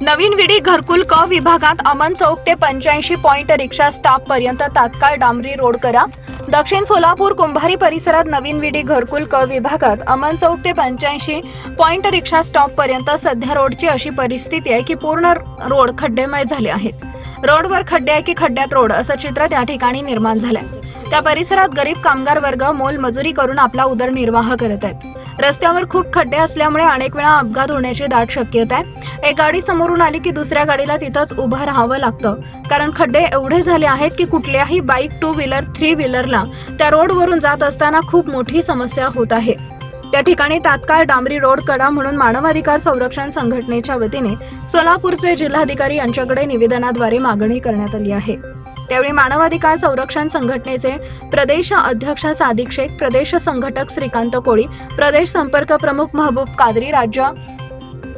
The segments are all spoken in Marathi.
नवीन विडी घरकुल क विभागात अमन चौक ते पंच्याऐंशी पॉईंट रिक्षा स्टॉप पर्यंत तात्काळ डांबरी रोड करा. दक्षिण सोलापूर कुंभारी परिसरात नवीन विडी घरकुल क विभागात अमन चौक ते पंच्याऐंशी पॉईंट रिक्षा स्टॉप पर्यंत सध्या रोडची अशी परिस्थिती आहे की पूर्ण रोड खड्डेमय झाले आहेत. रोडवर खड्डे आहे की खड्ड्यात रोड असं चित्र त्या ठिकाणी निर्माण झालंय. त्या परिसरात गरीब कामगार वर्ग मोलमजुरी करून आपला उदरनिर्वाह करत आहेत. रस्त्यावर खूप खड्डे असल्यामुळे अनेक वेळा अपघात होण्याची दाट शक्यता आहे. एक गाडी समोरून आली की दुसऱ्या गाडीला तिथंच उभं राहावं लागतं. कारण खड्डे एवढे झाले आहेत की कुठल्याही बाईक टू व्हीलर थ्री व्हीलरला त्या रोडवरून जात असताना खूप मोठी समस्या होत आहे. त्या ठिकाणी तात्काळ डांबरी रोड कडा म्हणून मानवाधिकार संरक्षण संघटनेच्या वतीने सोलापूरचे जिल्हाधिकारी यांच्याकडे निवेदनाद्वारे मागणी करण्यात आली आहे. त्यावेळी मानवाधिकार संरक्षण संघटनेचे प्रदेश अध्यक्ष सादिक शेख प्रदेश संघटक श्रीकांत कोळी प्रदेश संपर्क प्रमुख महबूब कादरी राज्य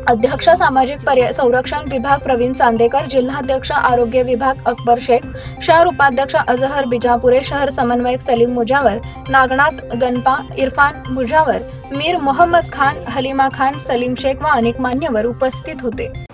अध्यक्ष सामाजिक पर्याय संरक्षण विभाग प्रवीण चांदेकर जिल्हाध्यक्ष आरोग्य विभाग अकबर शेख शहर उपाध्यक्ष अजहर बिजापुरे शहर समन्वयक सलीम मुजावर नागनाथ गणपा इरफान मुजावर मीर मोहम्मद खान हलिमा खान सलीम शेख व अनेक मान्यवर उपस्थित होते.